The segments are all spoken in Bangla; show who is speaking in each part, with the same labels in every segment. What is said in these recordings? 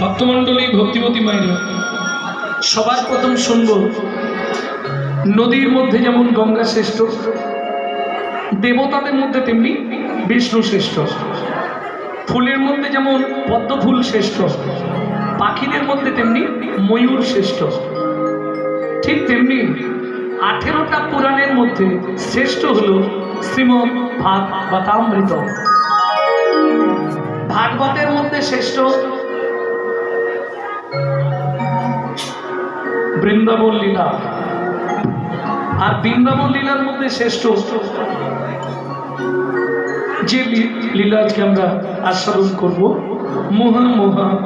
Speaker 1: ভক্তমণ্ডলী ভক্তিমতী মায়েরা, সবার প্রথম শুনব নদীর মধ্যে যেমন গঙ্গা শ্রেষ্ঠ, দেবতাদের মধ্যে তেমনি বিষ্ণু শ্রেষ্ঠ, ফুলের মধ্যে যেমন পদ্ম ফুল শ্রেষ্ঠ, পাখিদের মধ্যে তেমনি ময়ূর শ্রেষ্ঠ। ঠিক তেমনি আঠেরোটা পুরাণের মধ্যে শ্রেষ্ঠ হল শ্রীমদ ভাগবতামৃত ভাগবতের মধ্যে শ্রেষ্ঠ। বৃন্দাবন লীলা। আর বৃন্দাবন লীলার মধ্যে শ্রেষ্ঠ। যে লী- লীলা আজকে আমরা আস্বাদন করব মহা মহা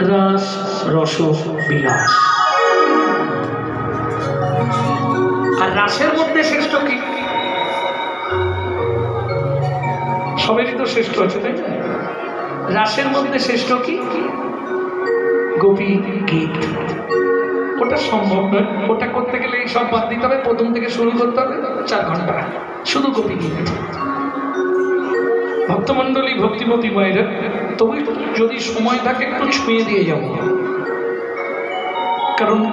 Speaker 1: রাস রস বিলাস। আর রাসের মধ্যে শ্রেষ্ঠ কি? সবেরই তো শ্রেষ্ঠ আছে, তাই না? রাসের মধ্যে শ্রেষ্ঠ কি? গোপী গীত। ওটা সম্ভব নয়। ওটা করতে গেলে এই সব বাদ দিতে হবে। প্রথম থেকে শুরু করতে হবে চার ঘণ্টা। শুধু গোপী গীত। ভক্তমণ্ডলী ভক্তিমতী মায়েরা, তবু যদি সময় থাকে, একটু ছুঁয়ে দিয়ে যাব কারণ,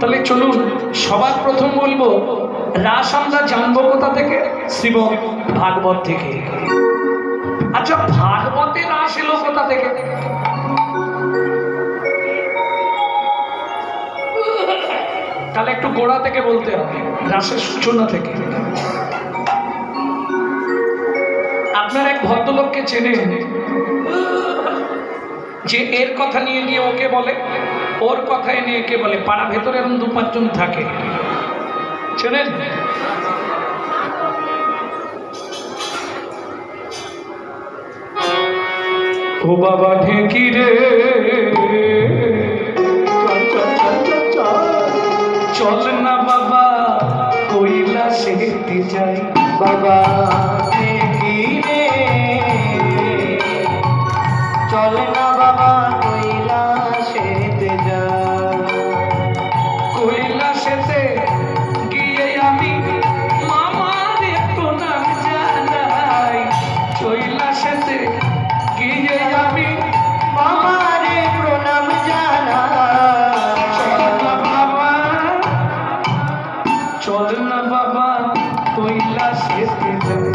Speaker 1: তাহলে চলুন, সবার প্রথম বলব রাস আমরা জানব কোথা থেকে? শ্রীমদ ভাগবত থেকে। আচ্ছা ভাগবতে রাস এলো কোথা থেকে? তাহলে একটু গোড়া থেকে বলতে হবে, রাসের সূচনা থেকে। আপনার এক ভদ্রলোককে চেনেন, যে এর কথা নিয়ে গিয়ে ওকে বলে, ওর কথা এনে একে বলে, পাড়া ভেতরে এরকম দু পাঁচজন থাকে। চেনেন ও বাবা ঢেঁকি রে। চল না বাবা কইলা সেতে যাই
Speaker 2: বাবা দেখি রে। চল কৈলাসেতে
Speaker 1: গিয়ে আমি মামারে
Speaker 2: প্রণাম জানা
Speaker 1: চল না বাবা চল না বাবা কৈলাসেতে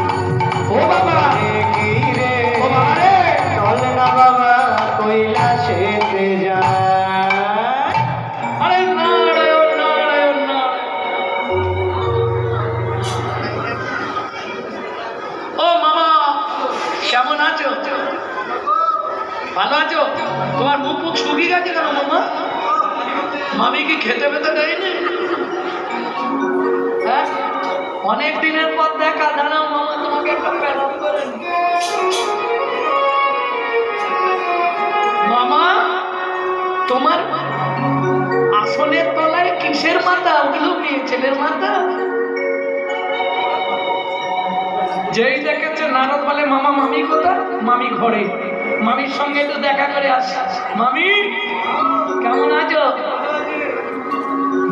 Speaker 1: তোমার মুখ মুখ শুকিয়ে গেছে কেন, মামা? মামি কি খেতে পেতে দেয়নি? হ্যাঁ? অনেক দিনের পর দেখা, দাঁড়াও মামা, তোমাকে একটা প্যারাম করে নি। মামা, তোমার আসনের তলায় কিসের মাথা? ওগুলো মেয়ে ছেলের মাথা? যেই দেখেছে নারদ বলে, মামা, মামি কোথায়? মামি ঘরে। মামির সঙ্গে তো দেখা করে আস। মামি কেমন আছো?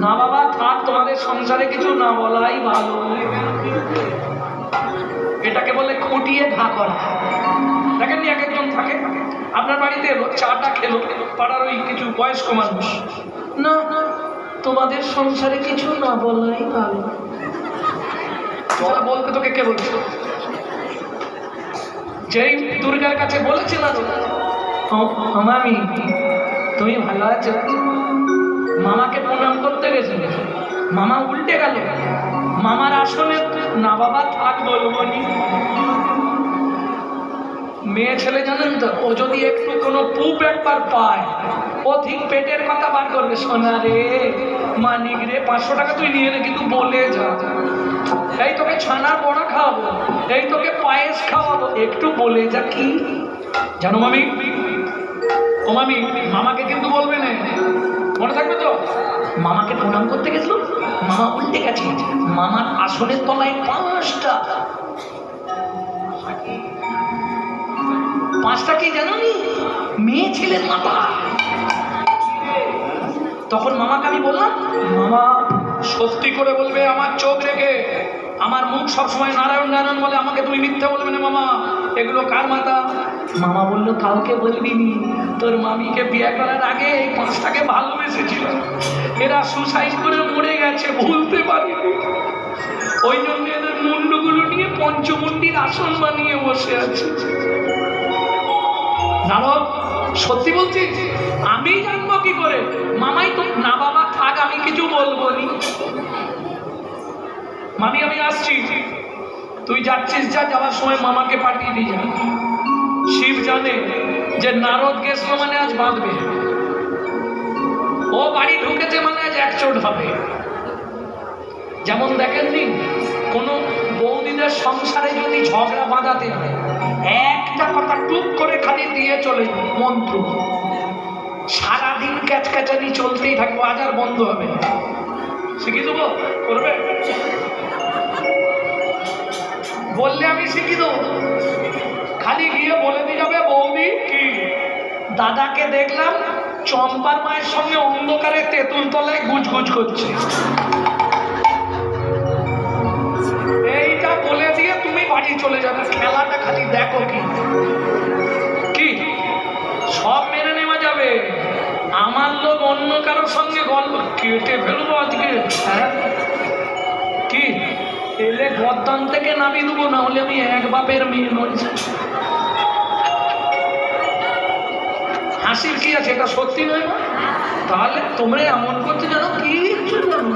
Speaker 1: না বাবা থাক তোমাদের সংসারে কিছু না বলাই ভালো। এটাকে বলে খুঁটিয়ে ঘা করা। দেখেন এক একজন থাকে আপনার বাড়িতে এলো চাটা খেলো পাড়ার ওই কিছু বয়স্ক মানুষ। না তোমাদের সংসারে কিছু না বলাই ভালো। বলতে তোকে কে বলছে? যেই দুর্গার কাছে বলেছে না মামি, তুমি ভালো আছো? মামাকে প্রণাম করতে গেছিল। মামা উল্টে গেল, মামার আসনে না বাবা থাক বলব নি। মেয়ে ছেলে জানেন তো, ও যদি একটু কোনো পুপ একবার পায়, ও ঠিক পেটের কথা বার করবে, সোনা রে। মানিক রে, পাঁচশো টাকা তুই নিয়ে নে, কিন্তু বলে যা। এই তোকে ছানার বড়া খাওয়াবো, এই তোকে পায়েস খাওয়াবো, একটু বলে যা কি। জানো মামি? ও মামি, মামাকে কিন্তু বলবে না। মনে থাকবে তো? মামাকে প্রণাম করতে গেছিল? মামা উল্টে গেছে। মামার আসনের তলায় পাঁচটা। পাঁচটা কি জানো মেয়ে ছেলের মাথা। তখন মামাকে আমি বললাম, মামা, সত্যি করে বলবে আমার চোখ রেখে। আমার মুখ সবসময় নারায়ণ নারায়ণ বলে, আমাকে তুমি মিথ্যা বলবে না মামা। এগুলো কার মাথা? মামা বলল, কাউকে বলবি নি। তোর মামিকে বিয়ে করার আগে এই পাঁচটাকে ভালোবেসেছিল। এরা সুসাইড করে মরে গেছে, ভুলতে পারিনি। ওই জন্য এদের মুন্ডগুলো নিয়ে পঞ্চমুন্ডির আসন বানিয়ে বসে আছে। নারদ সত্যি বলছি, আমি জানব কি করে? মামাই তো না বাবা থাক আমি কিছু বলব নি মামি, আমি আসছি। তুই যাচ্ছিস যা, যাওয়ার সময় মামাকে পাঠিয়ে দিয়ে যা। শিব জানে যে নারদ গেছিল মানে আজ বাঁধবে। ও বাড়ি ঢুকেছে মানে আজ একচোট হবে। যেমন দেখেননি, কোনো বৌদিদের সংসারে যদি ঝগড়া বাঁধাতে হয় একটা কথা টুক করে খালি দিয়ে চলে মন্ত্র। সারাদিন ক্যাচক্যাচানি চলতেই থাকব আজ আর বন্ধ হবে। শিখিয়ে দেবো? করবে? বললে আমি শিখি দেবো। খালি গিয়ে বলে দিয়ে যাবে, বৌদি, কি? দাদাকে দেখলাম চম্পার মায়ের সঙ্গে অন্ধকারে তেঁতুল তলায় গুজগুজ করছে। বাড়ি চলে যাবে। খেলাটা খালি দেখো কি। কি? সব মেনে নেওয়া যাবে। আমার লোক অন্য কারোর সঙ্গে গল্প কেটে ফেলব আজকে? হ্যাঁ? কি? এলে গদ্দান থেকে নামিয়ে দেবো না হলে আমি এক বাপের মেয়ে নই। হাসির কি আছে? এটা সত্যি নয় তাহলে তোমরা এমন করছ জানো কি জানো।